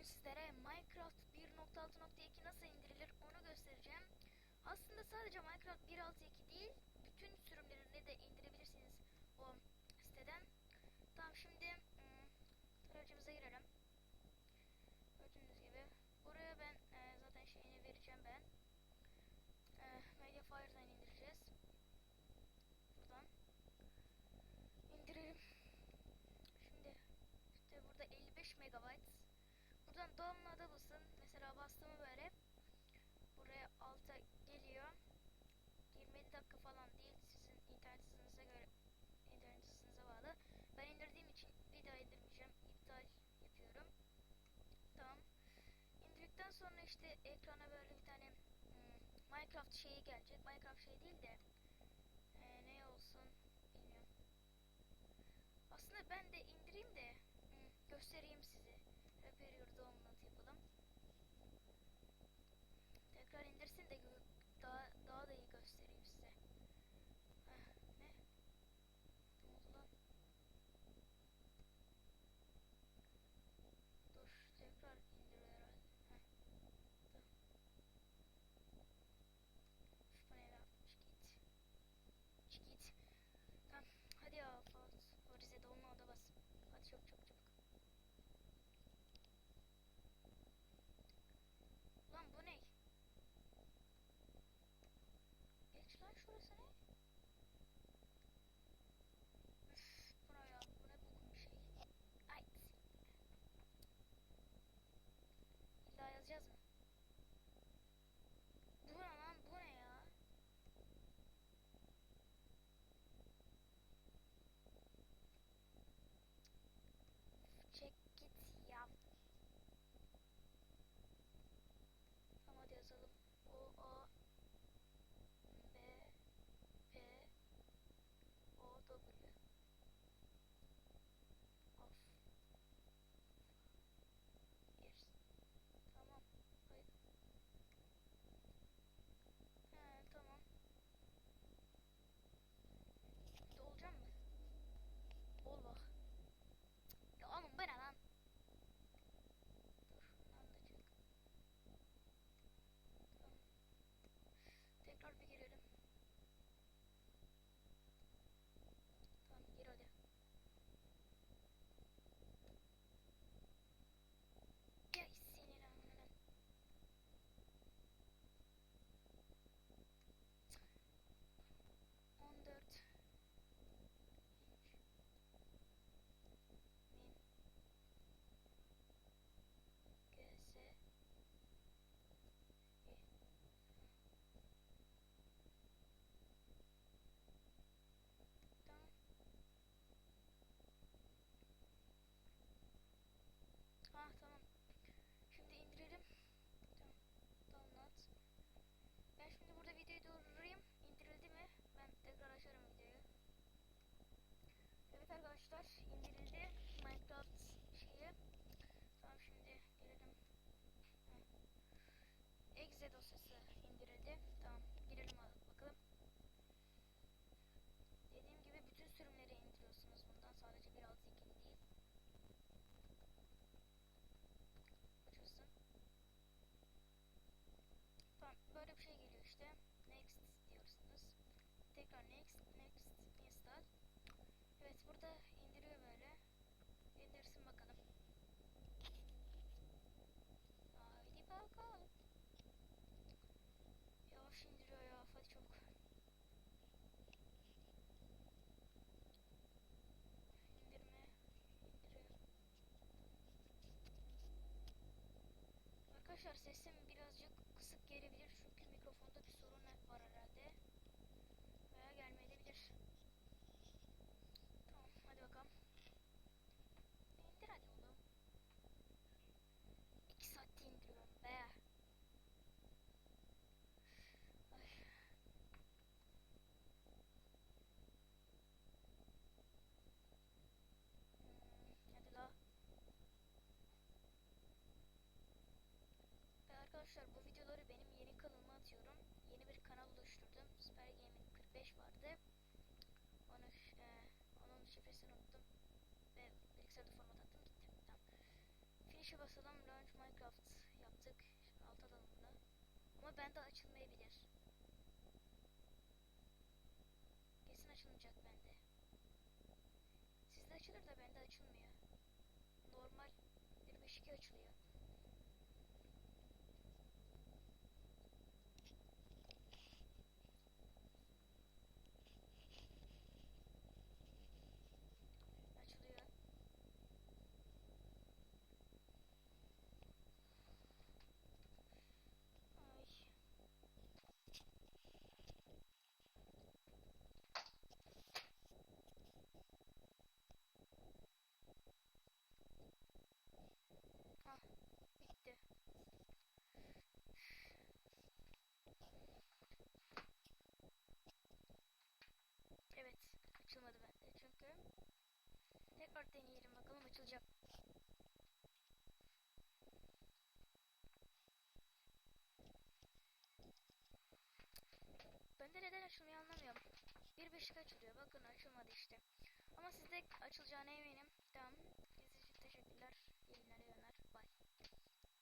bugün sizlere Minecraft 1.6.2 nasıl indirilir onu göstereceğim. Aslında sadece Minecraft 1.6.2 değil, bütün sürümlerini de indirebilirsiniz o siteden. Tamam şimdi hmm, tarayıcımıza girelim. Gördüğünüz gibi buraya ben e, zaten şeyini vereceğim ben. E, Mediafire'dan indireceğiz. Buradan indirelim. Şimdi işte burada 55 megabayt. Buradan download'a basın. Mesela bastığımı böyle buraya alta geliyor. 27 dakika falan değil. Sizin internet hızınıza göre internet hızınıza bağlı. Ben indirdiğim için bir daha indirmeyeceğim. İptal yapıyorum. Tamam. İndirdikten sonra işte ekrana böyle bir tane hmm, Minecraft şeyi gelecek. Minecraft şey değil de e, ne olsun bilmiyorum. Aslında ben de indireyim Tekrar indirsin de daha arkadaşlar indirildi Minecraft şeyi. Tamam şimdi girelim. Heh. Exe dosyası indirildi. Tamam girelim al- bakalım. Dediğim gibi bütün sürümleri indiriyorsunuz bundan sadece 1.6.2 değil. Açılsın. Tamam böyle bir şey geliyor işte. Next diyorsunuz. Tekrar next, next, install. Evet burada indiriyor böyle. İndirsin bakalım. Haydi bakalım. Yavaş indiriyor ya. Hadi çabuk. İndirme. indiriyor. Arkadaşlar sesim birazcık kısık gelebilir çünkü mikrofonda bir sorun var herhalde. Veya gelmeyebilir. kısa format attım gitti. Tamam. Finish'e basalım. Launch Minecraft yaptık. Şimdi alt alalım bunu. Ama bende açılmayabilir. Kesin açılmayacak bende. Sizde açılır da bende açılmıyor. Normal 25 açılıyor. Tekrar deneyelim bakalım açılacak. Bende neden açılmıyor anlamıyorum. Bir beşik açılıyor. Bakın açılmadı işte. Ama sizde açılacağına